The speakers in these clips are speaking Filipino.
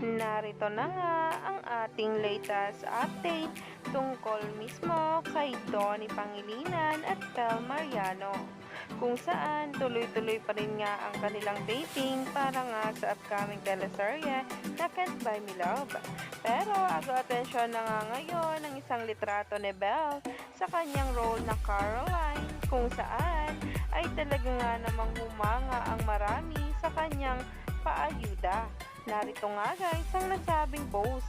Narito na nga ang ating latest update tungkol mismo kay Donnie Pangilinan at Tel Mariano kung saan tuloy-tuloy pa rin nga ang kanilang dating para nga sa upcoming teleserye na Can't Buy Me Love. Pero ago atensyon na nga ngayon ang isang litrato ni Belle sa kanyang role na Caroline kung saan ay talaga nga namang humanga ang marami sa kanyang paayuda. Narito nga guys ang nasabing post.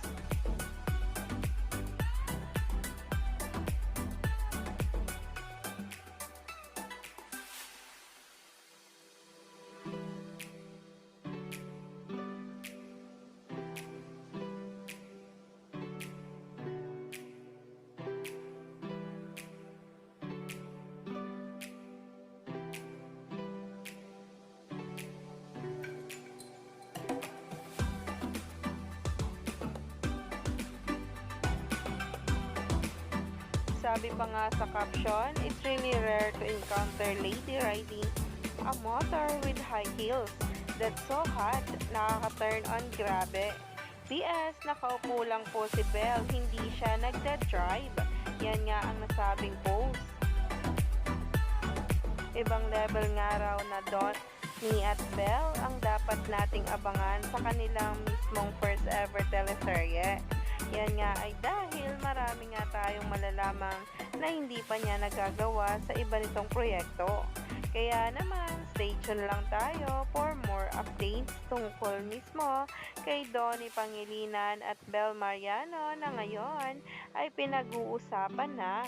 Sabi pa nga sa caption, it's really rare to encounter lady riding a motor with high heels. That's so hot. Nakaka-turn on grabe. PS, nakaupo lang po si Belle, hindi siya nagda-drive. Yan nga ang nasabing post. Ibang level nga raw na Don ni at Belle ang dapat nating abangan sa kanilang mismong first ever teleserye. Yan nga ay dahil marami nga tayong malalamang na hindi pa niya nagagawa sa iba nitong proyekto. Kaya naman, stay tuned lang tayo for more updates tungkol mismo kay Donnie Pangilinan at Bel Mariano na ngayon ay pinag-uusapan na